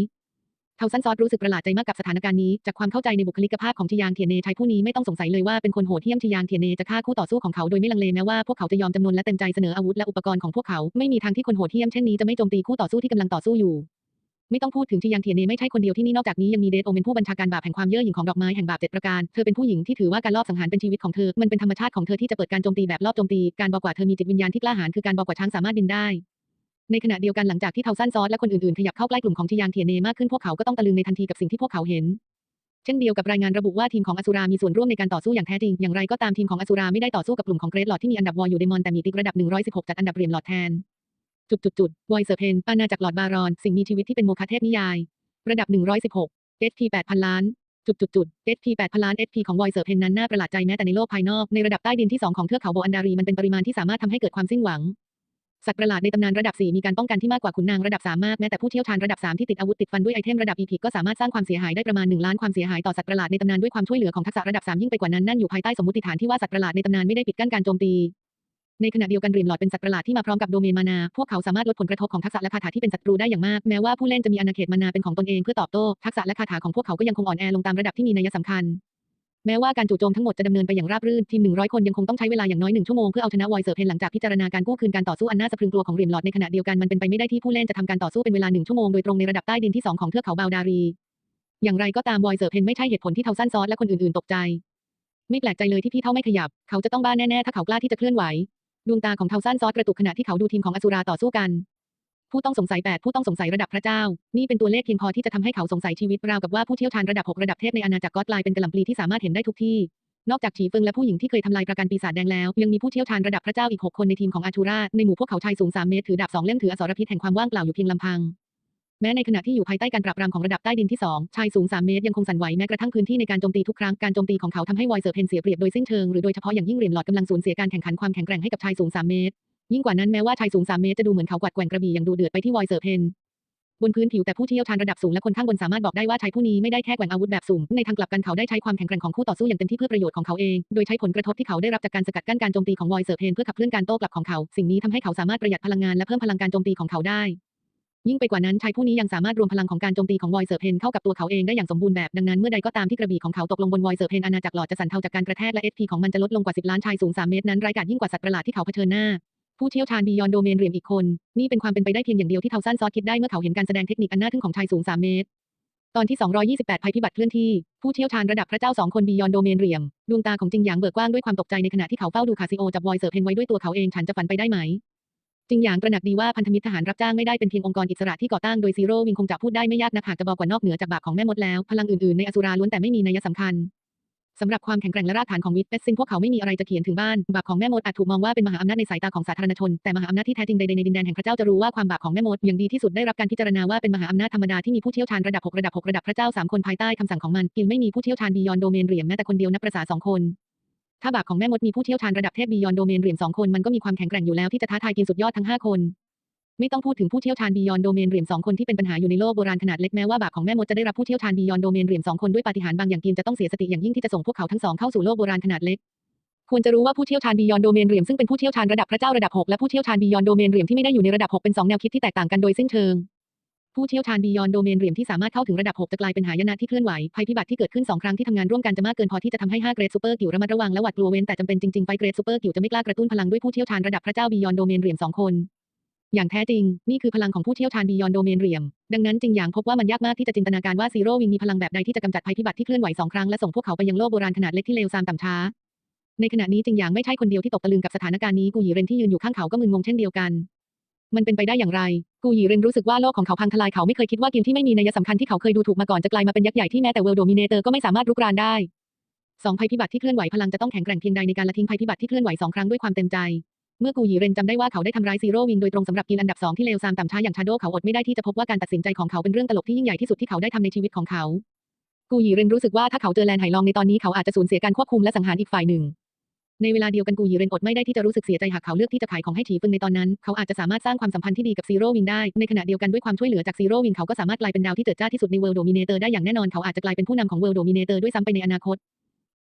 เทาซันซอสรู้สึกประหลาดใจมากกับสถานการณ์นี้ จากความเข้าใจในบุคลิกภาพของทียางเทียนเนชายผู้นี้ไม่ต้องสงสัยเลยว่าเป็นคนโหดเหี้ยมทียางเทียนเนจะฆ่าคู่ต่อสู้ของเขาโดยไม่ลังเลแม้ว่าพวกเขาจะยอมจำนนและเต็มใจเสนออาวุธและอุปกรณ์ของพวกเขาไม่มีทางที่คนโหดเหี้ยมเช่นนี้จะไม่โจมตีคู่ต่อสู้ที่กำลังต่อสู้อยู่ ไม่ต้องพูดถึงทียางเทียนเนไม่ใช่คนเดียวที่นี่นอกจากนี้ยังมีเดดโอเป็นผู้บัญชาการบาปแห่งความเย่อหยิ่งของดอกไม้แห่งบาปเจ็ดประการเธอเป็นผู้หญิงที่ถือว่าการลอบสังหารเป็นชีวิตของเธอมันเป็นธรรมชาติของเธอที่จะเปิดการโจมตีแบบลอบโจมตีการบอกว่าเธอมีจิตวิญญาณที่กล้าหาญคือการบอกว่าช้างสามารถบินได้ ในขณะเดียวกันหลังจากที่เทาซันซอสและคนอื่นๆ ขยับเข้าใกล้กลุ่มของทียางเทียเนมากขึ้นพวกเขาก็ต้องตะลึงในทันทีกับสิ่งที่พวกเขาเห็น เช่นเดียวกับรายงานระบุว่าทีมของอสุรามีส่วนร่วมในการต่อสู้อย่างแท้จริง อย่างไรก็ตามทีมของอสุราไม่ได้ต่อสู้กับกลุ่มของเกรดหลอดที่มีอันดับวอลอยู่เดมอนแต่มีติ๊กระดับ 116 จัดอันดับเหรียญหลอดแทน จุดจุดจุดวอยเซอร์เพนอาณาจักหลอดบารอน สิ่งมีชีวิตที่เป็นโมฆะเทพนิยาย ระดับ 116 HP 8,000 ล้านจุดจุดจุด SP 8พันล้าน SP ของวอยเซอร์เพนนั้นน่าประหลาดใจแม้แต่ในโลกภายนอกในระดับใต้ดินที่2ของเทือกเขาโบอันดารีมันเป็นปริมาณที่สามารถทำให้เกิดความสิ้นหวัง สัตว์ประหลาดในตำนานระดับ 4 มีการป้องกันที่มากกว่าขุนนางระดับ 3 มากแม้แต่ผู้เชี่ยวชาญระดับ 3 ที่ติดอาวุธติดฟันด้วยไอเทมระดับ EP ก็สามารถสร้างความเสียหายได้ประมาณ 1 ล้านความเสียหายต่อสัตว์ประหลาดในตำนานด้วยความช่วยเหลือของทักษะระดับ 3 ยิ่งไปกว่านั้นนั่นอยู่ภายใต้สมมติฐานที่ว่าสัตว์ประหลาดในตำนานไม่ได้ปิดกั้นการโจมตีในขณะเดียวกันรียมหลอดเป็นสัตว์ประหลาดที่มาพร้อมกับโดเมนมานา พวกเขาสามารถลดผลกระทบของทักษะและคาถาที่เป็นศัตรูได้อย่างมาก แม้ว่าผู้เล่นจะมีอาณาเขตมานาเป็นของตนเองเพื่อตอบโต้ ทักษะและคาถาของพวกเขาก็ยังคงอ่อนแอลงตามระดับที่มีนัยสำคัญ แม้ว่าการจู่โจมทั้งหมดจะดำเนินไปอย่างราบรื่น ทีม 100 คนยังคงต้องใช้เวลาอย่างน้อยหนึ่งชั่วโมงเพื่อเอาชนะวอยเซอร์เพนหลังจากพิจารณาการกู้คืนการต่อสู้อันน่าสะพรึงกลัวของเรียมหลอดในขณะเดียวกันมันเป็นไปไม่ได้ที่ผู้เล่นจะทำการต่อสู้เป็นเวลาหนึ่งชั่วโมงโดยตรงในระดับใต้ดินที่สองของเทือกเขาบาวดารี อย่างไรก็ตามวอยเซอร์เพนไม่ใช่เหตุผลที่เทาสั้นซอสและคนอื่นๆ ตกใจ ไม่แปลกใจเลยที่พี่เท่าไม่ขยับ เขาจะต้องบ้าแน่ๆถ้าเขากล้าที่จะเคลื่อนไหวดวงตาของเทาสั้นซอสกระตุกขณะที่เขาดูทีมของอสุราต่อสู้กัน ผู้ต้องสงสัย 8 ผู้ต้องสงสัยระดับพระเจ้า นี่เป็นตัวเลขเพียงพอที่จะทำให้เขาสงสัยชีวิตราวกับว่าผู้เชี่ยวชาญระดับ 6 ระดับเทพในอาณาจักรก็กลายเป็นกระหล่ำปลีที่สามารถเห็นได้ทุกที่ นอกจากฉีเฟิงและผู้หญิงที่เคยทำลายประกันปีศาจแดงแล้ว ยังมีผู้เชี่ยวชาญระดับพระเจ้าอีก 6 คนในทีมของอาชูราในหมู่พวกเขาชายสูง 3 เมตรถือดาบสองเล่มถืออสรพิษแห่งความว่างเปล่าอยู่เพียงลำพังแม้ในขณะที่อยู่ภายใต้การปราบปรามของระดับใต้ดินที่ 2 ชายสูง 3 เมตรยังคงสั่นไหวแม้กระทั่งพื้นที่ในการโจมตีทุกครั้ง การโจมตีของเขาทำให้วอยเซอร์เพนเสียเปรียบโดยสิ้นเชิงหรือโดยเฉพาะอย่างยิ่งเหรียญหลอดกำลังสูญเสียการแข่งขันความแข็งแกร่งให้กับชายสูง 3 เมตร ยิ่งกว่านั้นแม้ว่าชายสูง3เมตรจะดูเหมือนเขากวัดแกว่งกระบี่อย่างดูเดือดไปที่วอยเซอร์เพนบนพื้นผิวแต่ผู้เชี่ยวชาญระดับสูงและคนข้างบนสามารถบอกได้ว่าชายผู้นี้ไม่ได้แค่แกว่งอาวุธแบบสุ่มในทางกลับกันเขาได้ใช้ความแข็งแกร่งของคู่ต่อสู้อย่างเต็มที่เพื่อประโยชน์ของเขาเอง โดยใช้ผลกระทบที่เขาได้รับจากการสกัดกั้นการโจมตีของวอยเซอร์เพนเพื่อขับเคลื่อนการโต้กลับของเขา สิ่งนี้ทำให้เขาสามารถประหยัดพลังงานและเพิ่มพลังการโจมตีของเขาได้ ยิ่งไปกว่านั้นชายผู้นี้ยังสามารถรวมพลังของการโจมตีของวอยเซอร์เพนเข้ากับตัวเขาเองได้อย่างสมบูรณ์แบบดังนั้นเมื่อใดก็ตามที่กระบี่ของเขาตกลงบนวอยเซอร์เพนอาณาจักรหลอดจะสั่นเทาจากการกระแทกและ SP ของมันจะลดลงกว่า10ล้านชายสูง3เมตรนั้นร้ายกาจยิ่งกว่าสัตว์ประหลาดที่เขาเผชิญหน้า ผู้เชี่ยวชาญบียอนโดเมนเรียญอีกคน นี่เป็นความเป็นไปได้เพียงอย่างเดียวที่เทาสั้นซอสคิดได้เมื่อเขาเห็นการแสดงเทคนิคอันน่าทึ่งของชายสูง 3 เมตร ตอนที่ 228 ภัยพิบัติเคลื่อนที่ ผู้เชี่ยวชาญระดับพระเจ้าสองคนบียอนโดเมนเรียญดวงตาของจิงหยางเบิกกว้างด้วยความตกใจในขณะที่เขาเฝ้าดูคาซิโอจับวอยเซอร์เพนไว้ด้วยตัวเขาเองฉันจะฝันไปได้ไหมจิงหยางตระหนักดีว่าพันธมิตรทหารรับจ้างไม่ได้เป็นเพียงองค์กรอิสระที่ก่อตั้งโดยซีโร่วิงคงจะพูดได้ไม่ยากนักหากจะบอกกว่านอกเหนือจากบาปของแม่มดแล้ว พลังอื่นๆในอสุราล้วนแต่ไม่มีนัยสำคัญ สำหรับความแข็งแกร่งและรากฐานของวิทย์เป็ซินพวกเขาไม่มีอะไรจะเขียนถึงบ้าน บาปของแม่มดอาจถูกมองว่าเป็นมหาอำนาจในสายตาของสาธารณชน แต่มหาอำนาจที่แท้จริงใดๆในดินแดนแห่งพระเจ้าจะรู้ว่าความบาปของแม่มดอย่างดีที่สุดได้รับการพิจารณาว่าเป็นมหาอำนาจธรรมดาที่มีผู้เชี่ยวชาญระดับ6ระดับ6ระดับพระเจ้า3คนภายใต้คำสั่งของมันกินไม่มีผู้เชี่ยวชาญบียอนโดเมนเหรียญแม้แต่คนเดียวนับประสาสองคนถ้าบาปของแม่มดมีผู้เชี่ยวชาญระดับเทพบียอนโดเมนเหรียญสองคนมันก็มีความแข็งแกร่งอยู่แล้วที่จะท้าทายกินสุดยอดทั้งห้าคน ไม่ต้องพูดถึงผู้เชี่ยวชาญบียอนโดเมนเหรียญสองคนที่เป็นปัญหาอยู่ในโลกโบราณขนาดเล็กแม้ว่าบาปของแม่มดจะได้รับผู้เชี่ยวชาญบียอนโดเมนเหรียญสองคนด้วยปาฏิหาริย์บางอย่างกินจะต้องเสียสติอย่างยิ่งที่จะส่งพวกเขาทั้งสองเข้าสู่โลกโบราณขนาดเล็กควรจะรู้ว่าผู้เชี่ยวชาญบียอนโดเมนเหรียญซึ่งเป็นผู้เชี่ยวชาญระดับพระเจ้าระดับ 6 และผู้เชี่ยวชาญบียอนโดเมนเหรียญที่ไม่ได้อยู่ในระดับ 6 เป็นสองแนวคิดที่แตกต่างกันโดยสิ้นเชิง ผู้เชี่ยวชาญบียอนโดเมนเหรียญที่สามารถเข้าถึงระดับ 6 จะกลายเป็นหายนะที่เคลื่อนไหว ภัยพิบัติที่เกิดขึ้น 2 ครั้งที่ทำงานร่วมกันจะมากเกินพอที่จะทำให้5เกรดซูเปอร์กิวระมัดระวังและหวาดกลัวเว้นแต่จำเป็นจริงๆไฟเกรดซูเปอร์กิวจะไม่กล้ากระตุ้นพลังด้วยผู้เชี่ยวชาญระดับพระเจ้าบียอนโดเมนเหรียญสองคน อย่างแท้จริง นี่คือพลังของผู้เชี่ยวชาญบียอนโดเมนเรียญดังนั้นจึงอย่างพบว่ามันยากมากที่จะจินตนาการว่าซีโร่วิงมีพลังแบบใดที่จะกำจัดภัยพิบัติที่เคลื่อนไหวสองครั้งและส่งพวกเขาไปยังโลกโบราณขนาดเล็กที่เลวทรามต่ำช้า ในขณะนี้จิงหยางไม่ใช่คนเดียวที่ตกตะลึงกับสถานการณ์นี้กูหยีเรนที่ยืนอยู่ข้างเขาก็มึนงงเช่นเดียวกัน มันเป็นไปได้อย่างไร กูหยีเรนรู้สึกว่าโลกของเขาพังทลายเขาไม่เคยคิดว่ากิมที่ไม่มีนัยสำคัญที่เขาเคยดูถูกมาก่อนจะกลายมาเป็นยักษ์ใหญ่ที่แม้แต่เวลโดมิเนเตอร์ก็ไม่สามารถรุกรานได้สองภัยพิบัติที่เคลื่อนไหวพลังจะต้องแข็งแกร่งเพียงใดในการละทิ้งภัยพิบัติที่เคลื่อนไหวสองครั้งด้วยความเต็มใจ เมื่อกูหยีเรนจำได้ว่าเขาได้ทำร้ายซีโร่วิงโดยตรงสำหรับกินอันดับสองที่เลวทรามต่ำช้าอย่างชาโดเขาอดไม่ได้ที่จะพบว่าการตัดสินใจของเขาเป็นเรื่องตลกที่ยิ่งใหญ่ที่สุดที่เขาได้ทำในชีวิตของเขา กูหยีเรนรู้สึกว่าถ้าเขาเจอแลนไหลองในตอนนี้เขาอาจจะสูญเสียการควบคุมและสังหารอีกฝ่ายหนึ่ง ในเวลาเดียวกันกูหยีเรนอดไม่ได้ที่จะรู้สึกเสียใจหากเขาเลือกที่จะขายของให้ฉีฟึงในตอนนั้น เขาอาจจะสามารถสร้างความสัมพันธ์ที่ดีกับซีโร่วิงได้ ในขณะเดียวกันด้วยความช่วยเหลือจากซีโร่วิงเขาก็สามารถกลายเป็นดาวที่เจิดจ้าที่สุดในเวิลด์โดมิเนเตอร์ได้อย่างแน่นอนเขาอาจจะกลายเป็นผู้นำของเวิลด์โดมิเนเตอร์ด้วยซ้ำไปในอนาคต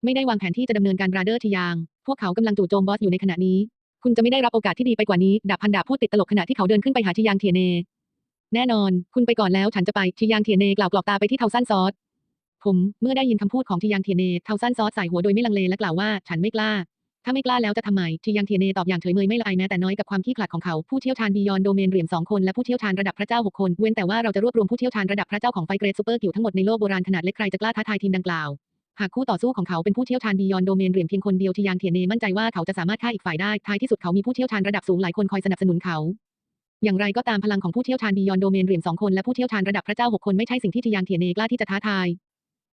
ไม่ได้วางแผนที่จะดำเนินการบราเดอร์ทียาง พวกเขากำลังจู่โจมบอสอยู่ในขณะนี้ คุณจะไม่ได้รับโอกาสที่ดีไปกว่านี้ ดาบพันดาบพูดติดตลกขณะที่เขาเดินขึ้นไปหาทียางเทียเน แน่นอน คุณไปก่อนแล้วฉันจะไปทียางเทียเนกล่าวกรอกตาไปที่เทาสั้นซอส ผมเมื่อได้ยินคำพูดของทียางเทียเนเทาสั้นซอสใส่หัวโดยไม่ลังเลและกล่าวว่า ฉันไม่กล้า ถ้าไม่กล้าแล้วจะทำไมทียังเทียเนตอบอย่างเฉยเมยไม่ละอายแม้แต่น้อยกับความขี้ขลาดของเขา ผู้เชี่ยวชาญบียอนโดเมนเหรียญสองคนและผู้เชี่ยวชาญระดับพระเจ้าหกคน เว้นแต่ว่าเราจะรวบรวมผู้เชี่ยวชาญระดับพระเจ้าของไฟเกรดซูเปอร์กิวทั้งหมดในโลกโบราณขนาดเล็กใครจะกล้าท้าทายทีมดังกล่าว หากคู่ต่อสู้ของเขาเป็นผู้เชี่ยวชาญบียอนโดเมนเหรียญเพียงคนเดียวทียังเทียเนมั่นใจว่าเขาจะสามารถฆ่าอีกฝ่ายได้ท้ายที่สุดเขามีผู้เชี่ยวชาญระดับสูงหลายคนคอยสนับสนุนเขาอย่างไรก็ตามพลังของผู้เชี่ยวชาญบียอนโดเมนเหรียญสองคนและผู้เชี่ยวชาญระดับพระเจ้าหกคนไม่ใช่สิ่งที่ทียังเทียเนกล้าที่จะท้าทาย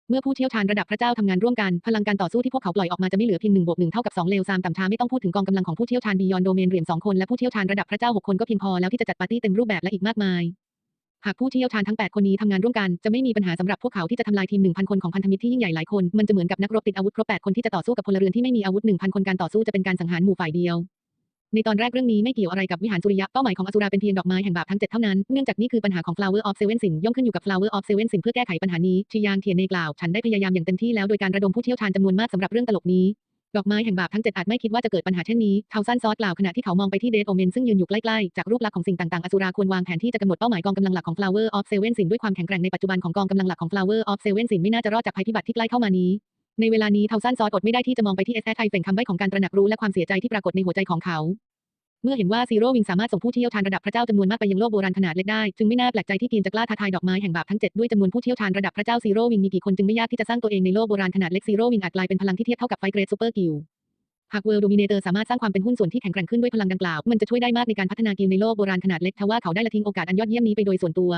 เมื่อผู้เชี่ยวชาญระดับพระเจ้าทำงานร่วมกัน พลังการต่อสู้ที่พวกเขาปล่อยออกมาจะไม่เหลือเพียงหนึ่งบวกหนึ่งเท่ากับสองเลวซามต่ำช้าไม่ต้องพูดถึงกองกำลังของผู้เชี่ยวชาญบียอนโดเมนเหรียญสองคนและผู้เชี่ยวชาญระดับพระเจ้าหกคนก็เพียงพอแล้วที่จะจัดปาร์ตี้เต็มรูปแบบและอีกมากมาย หากผู้เชี่ยวชาญทั้ง 8 คนนี้ทำงานร่วมกัน จะไม่มีปัญหาสำหรับพวกเขาที่จะทำลายทีม 1,000 คนของพันธมิตรที่ยิ่งใหญ่หลายคน มันจะเหมือนกับนักรบติดอาวุธครบ8คนที่จะต่อสู้กับพลเรือนที่ไม่มีอาวุธ 1,000 คนการต่อสู้จะเป็นการสังหารหมู่ฝ่ายเดียว ในตอนแรกเรื่องนี้ไม่เกี่ยวอะไรกับวิหารสุริยะ เป้าหมายของอสุราเป็นเพียงดอกไม้แห่งบาปทั้ง 7 เท่านั้น เนื่องจากนี่คือปัญหาของ Flower of Seven Sin ย่อมขึ้นอยู่กับ Flower of Seven Sin เพื่อแก้ไขปัญหานี้ชียางเทียนเนกล่าว ฉันได้พยายามอย่างเต็มที่แล้วโดยการระดมผู้เชี่ยวชาญจำนวนมากสำหรับเรื่องตลกนี้ ดอกไม้แห่งบาปทั้งเจ็ดอาจไม่คิดว่าจะเกิดปัญหาเช่นนี้เทาซันซอสกล่าวขณะที่เขามองไปที่เดทโอเมนซึ่งยืนอยู่ใกล้ๆ จากรูปลักษณ์ของสิ่งต่างๆ อสุราควรวางแผนที่จะกำหนดเป้าหมายกองกำลังหลักของ Flower of Seven Sin ด้วยความแข็งแกร่งในปัจจุบันของกองกำลังหลักของ Flower of Seven Sin ไม่น่าจะรอดจากภัยพิบัติที่ใกล้เข้ามานี้ ในเวลานี้เทาซันซอสอดไม่ได้ที่จะมองไปที่เอสแอไทเฟงคำใบ้ของการตระหนักรู้และความเสียใจที่ปรากฏในหัวใจของเขา เมื่อเห็นว่าซีโร่วิงสามารถส่งผู้เที่ยวชาญระดับพระเจ้าจำนวนมากไปยังโลกโบราณขนาดเล็กได้ จึงไม่น่าแปลกใจที่จีนจะกล้าท้าทายดอกไม้แห่งบาปทั้ง 7 ด้วยจำนวนผู้เที่ยวชาญระดับพระเจ้าซีโร่วิงมีกี่คนจึงไม่ยากที่จะสร้างตัวเองในโลกโบราณขนาดเล็กซีโร่วิงอาจกลายเป็นพลังที่เทียบเท่ากับไฟเกรดซูเปอร์กิลหากเวิลด์โดมิเนเตอร์สามารถสร้างความเป็นหุ้นส่วนที่แข็งแกร่งขึ้นด้วยพลังดังกล่าว มันจะช่วยได้มากในการพัฒนากิลในโลกโบราณขนาดเล็กทว่าเขาได้ละทิ้งโอกาสอันยอดเยี่ยมนี้ไปโดยส่วนตัว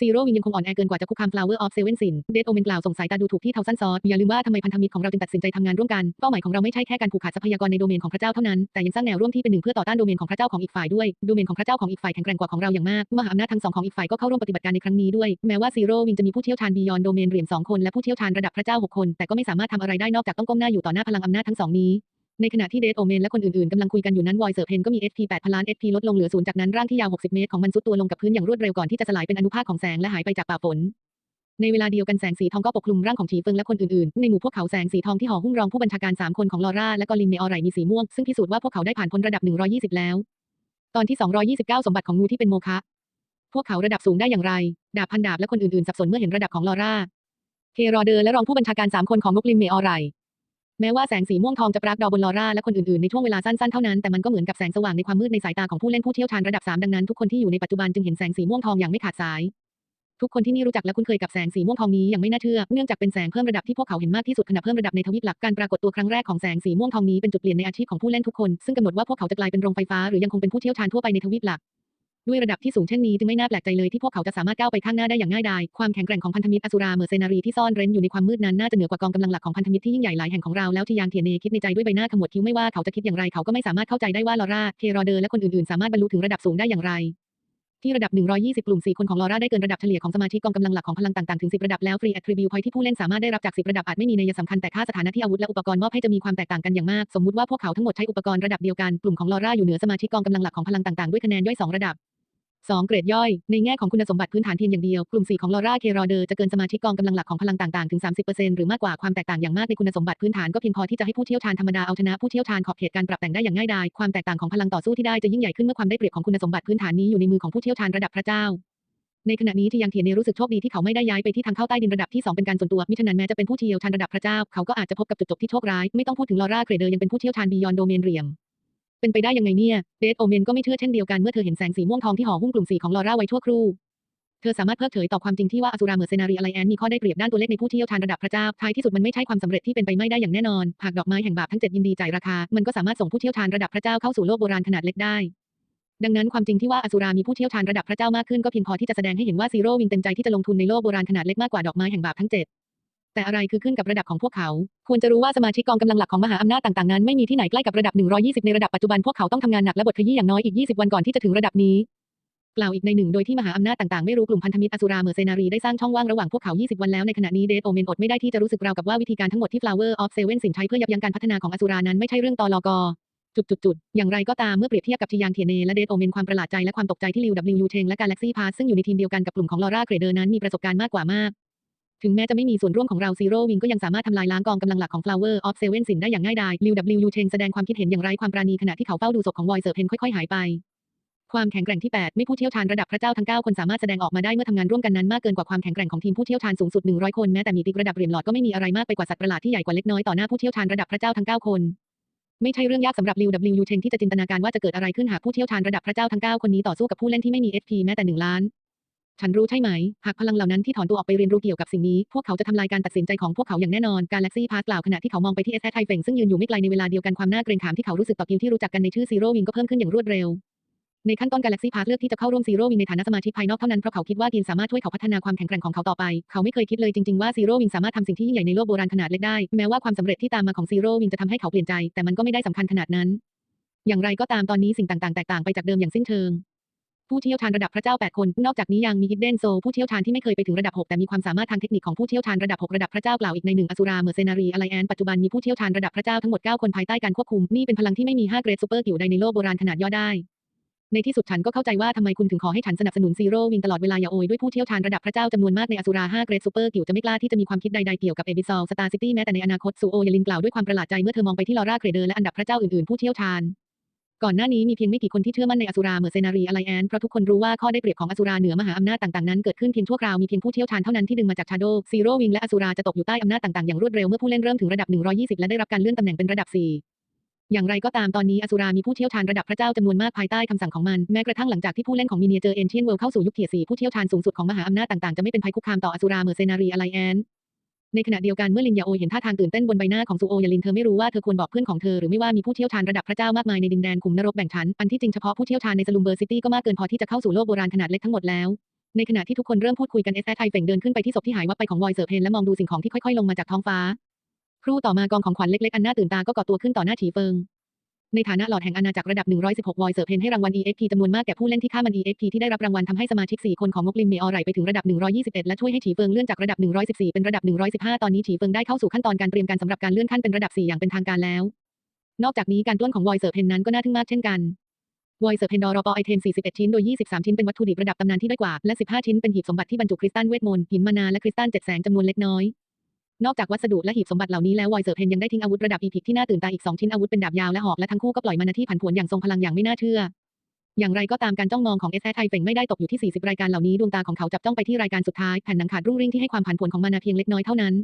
ซีโร่วิงยังคงอ่อนแอเกินกว่าจะคุกคาม Flower of Seven Sin เดดโอเมนกล่าวส่งสายตาดูถูกที่เทาซันซอสอย่าลืมว่าทำไมพันธมิตรของเราจึงตัดสินใจทำงานร่วมกัน เป้าหมายของเราไม่ใช่แค่การผูกขาดทรัพยากรในโดเมนของพระเจ้าเท่านั้น แต่ยังสร้างแนวร่วมที่เป็นหนึ่งเพื่อต่อต้านโดเมนของพระเจ้าของอีกฝ่ายด้วย โดเมนของพระเจ้าของอีกฝ่ายแข็งแกร่งกว่าของเราอย่างมาก มหาอำนาจทั้งสองของอีกฝ่ายก็เข้าร่วมปฏิบัติการในครั้งนี้ด้วย แม้ว่าซีโร่วิงจะมีผู้เชี่ยวชาญบียอนโดเมนเหรียญสองคนและผู้เชี่ยวชาญระดับพระเจ้าหกคน แต่ก็ไม่สามารถทำอะไรได้นอกจากต้องก้มหน้าอยู่ต่อหน้าพลังอำนาจทั้งสองนี้ ในขณะที่เดดโอเมนและคนอื่นๆกำลังคุยกันอยู่นั้นวอยเซอร์เพนก็มี SP 8พนล้าน SP ลดลงเหลือศูนย์จากนั้นร่างที่ยาว 60 เมตรของมันซุดตัวลงกับพื้นอย่างรวดเร็วก่อนที่จะสลายเป็นอนุภาคของแสงและหายไปจากป่าฝน ในเวลาเดียวกันแสงสีทองก็ปกคลุมร่างของฉีเฟิงและคนอื่นๆ ในหมู่พวกเขาแสงสีทองที่ห่อหุ้มรองผู้บัญชาการ 3 คนของลอร่าและกอลินเนออไรมีสีม่วงซึ่งพิสูจน์ว่าพวกเขาได้ผ่านพ้นระดับ 120 แล้ว ตอนที่ 229 สมบัติของงูที่เป็นโมฆะพวกเขาระดับสูงได้อย่างไร ดาบพันดาบและคนอื่นๆสับสนเมื่อเห็นระดับของลอร่าเครอเดอร์และรองผู้บัญชาการ3คนของมุกลิมเมออไร แม้ว่าแสงสีม่วงทองจะปรากฏบนลอร่าและคนอื่นๆ ในช่วงเวลาสั้นๆ เท่านั้น แต่มันก็เหมือนกับแสงสว่างในความมืดในสายตาของผู้เล่นผู้เชี่ยวชาญระดับ 3 ดังนั้น ทุกคนที่อยู่ในปัจจุบันจึงเห็นแสงสีม่วงทองอย่างไม่ขาดสาย ทุกคนที่นี่รู้จักและคุ้นเคยกับแสงสีม่วงทองนี้อย่างไม่น่าเชื่อ เนื่องจากเป็นแสงเพิ่มระดับที่พวกเขาเห็นมากที่สุดขณะเพิ่มระดับในทวีปหลักการปรากฏตัวครั้งแรกของแสงสีม่วงทองนี้เป็นจุดเปลี่ยนในอาชีพของผู้เล่นทุกคน ซึ่งกำหนดว่าพวกเขาจะกลายเป็นโรงไฟฟ้าหรือยังคงเป็นผู้เชี่ยวชาญทั่วไปในทวีปหลัก ด้วยระดับที่สูงเช่นนี้จึงไม่น่าแปลกใจเลยที่พวกเขาจะสามารถก้าวไปข้างหน้าได้อย่างง่ายดาย ความแข็งแกร่งของพันธมิตรอสุราเมอร์เซนารีที่ซ่อนเร้นอยู่ในความมืดนั้นน่าจะเหนือกว่ากองกำลังหลักของพันธมิตรที่ยิ่งใหญ่หลายแห่งของเราแล้วที่ยางเทียนเนคิดในใจด้วยใบหน้าขมวดคิ้วไม่ว่าเขาจะคิดอย่างไรเขาก็ไม่สามารถเข้าใจได้ว่าลอร่าเครอเดอร์และคนอื่นๆสามารถบรรลุถึงระดับสูงได้อย่างไรที่ระดับ 120 กลุ่ม 4 คนของลอร่าได้เกินระดับเฉลี่ยของสมาชิกกองกำลังหลักของพลังต่างๆ ถึง 10 ระดับแล้วฟรีแอทริบิวพอยที่ผู้เล่นสามารถได้รับจาก 10 ระดับอาจไม่มีนัยสำคัญแต่ค่าสถานะที่อาวุธและอุปกรณ์มอบให้จะมีความแตกต่างกันอย่างมาก สมมุติว่าพวกเขาทั้งหมดใช้อุปกรณ์ระดับเดียวกัน กลุ่มของลอร่าอยู่เหนือสมาชิกกองกำลังหลักของพลังต่างๆ ด้วยคะแนนย่อย 2 ระดับ 2 เกรดย่อย ในแง่ของคุณสมบัติพื้นฐานเพียงอย่างเดียว กลุ่ม 4 ของลอร่าเครอเดอร์จะเกินสมาชิกกองกำลังหลักของพลังต่าง ๆ ถึง 30%หรือมากกว่าความแตกต่างอย่างมากในคุณสมบัติพื้นฐานก็เพียงพอที่จะให้ผู้เชี่ยวชาญธรรมดาเอาชนะผู้เชี่ยวชาญขอบเขตการปรับแต่งได้อย่างง่ายดายความแตกต่างของพลังต่อสู้ที่ได้จะยิ่งใหญ่ขึ้นเมื่อความได้เปรียบของคุณสมบัติพื้นฐานนี้อยู่ในมือของผู้เชี่ยวชาญระดับพระเจ้าในขณะนี้ที่ยังเทียนเนรู้สึกโชคดีที่เขาไม่ได้ย้ายไปที่ทางเข้าใต้ดินระดับที่ 2 เป็นการส่วนตัวมิฉะนั้นแม้จะเป็นผู้เชี่ยวชาญระดับพระเจ้า เขาก็อาจจะพบกับจุดจบที่โชคร้าย ไม่ต้องพูดถึงลอร่าเกรเดอร์ยังเป็นผู้เชี่ยวชาญบียอนโดเมนเรียม เป็นไปได้ยังไงเนี่ยเดดโอเมนก็ไม่เชื่อเช่นเดียวกันเมื่อเธอเห็นแสงสีม่วงทองที่ห่อหุ้มกลุ่มสีของลอร่าไว้ชั่วครู่เธอสามารถเพิกเฉยต่อความจริงที่ว่าอสุราเมอร์เซนารีอะไรแอนมีข้อได้เปรียบด้านตัวเลขในผู้เชี่ยวชาญระดับพระเจ้าท้ายที่สุดมันไม่ใช่ความสำเร็จที่เป็นไปไม่ได้อย่างแน่นอนหากดอกไม้แห่งบาปทั้งเจ็ดยินดีจ่ายราคา มันก็สามารถส่งผู้เชี่ยวชาญระดับพระเจ้าเข้าสู่โลกโบราณขนาดเล็กได้ ดังนั้นความจริงที่ว่าอสุรามีผู้เชี่ยวชาญระดับพระเจ้ามากขึ้นก็เพียงพอที่จะแสดงให้เห็นว่าซีโร่วิงเต็มใจที่จะลงทุนในโลกโบราณขนาดเล็กมากกว่าดอกไม้แห่งบาปทั้งเจ็ด แต่อะไรคือขึ้นกับระดับของพวกเขา ควรจะรู้ว่าสมาชิกกองกำลังหลักของมหาอำนาจต่างๆนั้นไม่มีที่ไหนใกล้กับระดับ 120 ในระดับปัจจุบันพวกเขาต้องทำงานหนักและบทขยี้อย่างน้อยอีก 20 วันก่อนที่จะถึงระดับนี้กล่าวอีกในหนึ่งโดยที่มหาอำนาจต่างๆ ไม่รู้กลุ่มพันธมิตรอสุราเมอร์เซนารีได้สร้างช่องว่างระหว่างพวกเขา 20 วันแล้วในขณะนี้เดดโอเมนอดไม่ได้ที่จะรู้สึกราวกับว่าวิธีการทั้งหมดที่ Flower of Seven สินใช้เพื่อยับยั้งการพัฒนาของอสุรานั้นไม่ใช่เรื่องตอลอกอจุดๆๆอย่างไรก็ตามเมื่อเปรียบเทียบกับชิยางเทียเนและเดดโอเมนความประหลาดใจและความตกใจที่ลิวดับลิวยูเชงและกาแล็กซี่พาสซึ่งอยู่ในทีมเดียวกันกับกลุ่มของลอร่าเกรเดอร์นั้นมีประสบการณ์มากกว่ามาก ถึงแม้จะไม่มีส่วนร่วมของเราซีโร่วิงก็ยังสามารถทำลายล้างกองกำลังหลักของ Flower of Seven สินได้อย่างง่ายดายลิวดับลิวยูเชงแสดงความคิดเห็นอย่างไร้ความปราณีขณะที่เขาเฝ้าดูศพของวอยเซอร์เพนค่อยๆหายไปความแข็งแกร่งที่ 8 ไม่ผู้เชี่ยวชาญระดับพระเจ้าทั้ง 9 คนสามารถแสดงออกมาได้เมื่อทำงานร่วมกันนั้นมากเกินกว่าความแข็งแกร่งของทีมผู้เชี่ยวชาญสูงสุด 100 คนแม้แต่มีปีกระดับเหรียญหลอดก็ไม่มีอะไรมากไปกว่าสัตว์ประหลาดที่ใหญ่กว่าเล็กน้อยต่อหน้าผู้เชี่ยวชาญระดับพระเจ้าทั้ง 9 คน ไม่ใช่เรื่องยากสำหรับลิวดับลิวยูเชงที่จะจินตนาการว่าจะเกิดอะไรขึ้นหากผู้เชี่ยวชาญระดับพระเจ้าทั้ง 9 คนนี้ต่อสู้กับผู้เล่นที่ไม่มี HP แม้แต่ 1 ล้าน ฉันรู้ใช่ไหม หากพลังเหล่านั้นที่ถอนตัวออกไปเรียนรู้เกี่ยวกับสิ่งนี้ พวกเขาจะทำลายการตัดสินใจของพวกเขาอย่างแน่นอนกาแล็กซี่พาสกล่าวขณะที่เขามองไปที่เอสแอไทเฟงซึ่งยืนอยู่ไม่ไกลในเวลาเดียวกันความน่าเกรงขามที่เขารู้สึกต่อกิลที่รู้จักกันในชื่อซีโร่วิงก็เพิ่มขึ้นอย่างรวดเร็วในขั้นต้น Galaxy Pass เลือกที่จะเข้าร่วมซีโร่วิงในฐานะสมาชิกภายนอกเท่านั้นเพราะเขาคิดว่ากินสามารถช่วยเขาพัฒนาความแข็งแกร่งของเขาต่อไป เขาไม่เคยคิดเลยจริงๆว่าซีโร่วิงสามารถทำสิ่งที่ยิ่งใหญ่ในโลกโบราณขนาดเล็กได้ แม้ว่าความสำเร็จที่ตามมาของซีโร่วิงจะทำให้เขาเปลี่ยนใจ แต่มันก็ไม่ได้สำคัญขนาดนั้น อย่างไรก็ตามตอนนี้สิ่งต่างๆ แตกต่างไปจากเดิมอย่างสิ้นเชิง ผู้เชี่ยวชาญระดับพระเจ้า 8 คน นอกจากนี้ยังมีฮิดเดนโซผู้เชี่ยวชาญที่ไม่เคยไปถึงระดับ 6 แต่มีความสามารถทางเทคนิคของผู้เชี่ยวชาญระดับ 6 ระดับพระเจ้ากล่าวอีกในหนึ่งอสุราเมอร์เซนารีอะไลแอนปัจจุบันมีผู้เชี่ยวชาญระดับพระเจ้าทั้งหมด 9 คนภายใต้การควบคุม นี่เป็นพลังที่ไม่มี 5 เกรดซูเปอร์กิวใดในโลกโบราณขนาดย่อได้ ในที่สุดฉันก็เข้าใจว่าทำไมคุณถึงขอให้ฉันสนับสนุนซีโร่วิงตลอดเวลาอย่าโอยด้วยผู้เชี่ยวชาญระดับพระเจ้าจำนวนมากในอสุรา5เกรดซูเปอร์กิวจะไม่กล้าที่จะมีความคิดใดๆเกี่ยวกับเอบิซอลสตาร์ซิตี้แม้แต่ในอนาคตซูโอยาลินกล่าวด้วยความประหลาดใจเมื่อเธอมองไปที่ลอร่าเครเดอร์และอันดับพระเจ้าอื่นๆผู้เชี่ยวชาญ ก่อนหน้านี้มีเพียงไม่กี่คนที่เชื่อมั่นในอสุราเมอร์เซนารีอะไลแอนเพราะทุกคนรู้ว่าข้อได้เปรียบของอสุราเหนือมหาอำนาจต่างๆนั้นเกิดขึ้นเพียงชั่วคราวมีเพียงผู้เชี่ยวชาญเท่านั้นที่ดึงมาจากชาโดซีโร่วิงและอสุราจะตกอยู่ใต้อำนาจต่างๆอย่างรวดเร็วเมื่อผู้เล่นเริ่มถึงระดับ 120 และได้รับการเลื่อนตำแหน่งเป็นระดับ 4อย่างไรก็ตามตอนนี้อสุรามีผู้เชี่ยวชาญระดับพระเจ้าจำนวนมากภายใต้คำสั่งของมันแม้กระทั่งหลังจากที่ผู้เล่นของมิเนียเจอเอนเชียนเวิลด์เข้าสู่ยุคเทียสีผู้เชี่ยวชาญสูงสุดของมหาอำนาจต่างๆจะไม่เป็นภัยคุกคามต่ออสุราเมอร์เซนารีอไลแอน ในขณะเดียวกันเมื่อลินยาโอเห็นท่าทางตื่นเต้นบนใบหน้าของซูโอยาลินเธอไม่รู้ว่าเธอควรบอกเพื่อนของเธอหรือไม่ว่ามีผู้เชี่ยวชาญระดับพระเจ้ามากมายในดินแดนขุมนรกแบ่งชั้นอันที่จริงเฉพาะผู้เชี่ยวชาญในสลุมเบอร์ซิตี้ก็มากเกินพอที่จะเข้าสู่โลกโบราณขนาดเล็กทั้งหมดแล้วในขณะที่ทุกคนเริ่มพูดคุยกันเอสแอไทเฟ่งเดินขึ้นไปที่ศพที่หายวับไปของวอยเซอร์เพนและมองดูสิ่งของที่ค่อยๆลงมาจากท้องฟ้า ครู่ต่อมากองของขวัญเล็กๆอันน่าตื่นตาก็ก่อตัวขึ้นต่อหน้าฉีเฟิง ในฐานะหลอดแห่งอาณาจักรระดับ 116 วอยเซอร์เพนให้รางวัล EXP จำนวนมากแก่ผู้เล่นที่ค่ามัน EXP ที่ได้รับรางวัลทำให้สมาชิก 4 คนของงกลิมเมออไหลไปถึงระดับ 121 และช่วยให้ฉีเฟิงเลื่อนจากระดับ 114 เป็นระดับ 115 ตอนนี้ฉีเฟิงได้เข้าสู่ขั้นตอนการเตรียมการสำหรับการเลื่อนขั้นเป็นระดับ 4 อย่างเป็นทางการแล้ว นอกจากนี้การปล้นของวอยเซอร์เพนนั้นก็น่าทึ่งมากเช่นกันวอยเซอร์เพนดอรอปอไอเทม 41 ชิ้น โดย 23 ชิ้นเป็นวัตถุดิบระดับตำนานที่ด้อยกว่า และ 15 ชิ้นเป็นหีบสมบัติที่บรรจุคริสตัลเวทมนต์หินมานาและคริสตัลเจ็ดแสงจำนวนเล็กน้อย นอกจากวัสดุและหีบสมบัติเหล่านี้แล้ววอยเซอร์เพนยังได้ทิ้งอาวุธระดับอีพิกที่น่าตื่นตาอีก2ชิ้นอาวุธเป็นดาบยาวและหอกและทั้งคู่ก็ปล่อยมานาที่ผันผวนอย่างทรงพลังอย่างไม่น่าเชื่อ อย่างไรก็ตามการจ้องมองของเอสแทไทเฟงไม่ได้ตกอยู่ที่ 40 รายการเหล่านี้ดวงตาของเขาจับจ้องไปที่รายการสุดท้ายแผ่นหนังขาดรุ่งริ่งที่ให้ความผันผวนของมานาเพียงเล็กน้อยเท่านั้น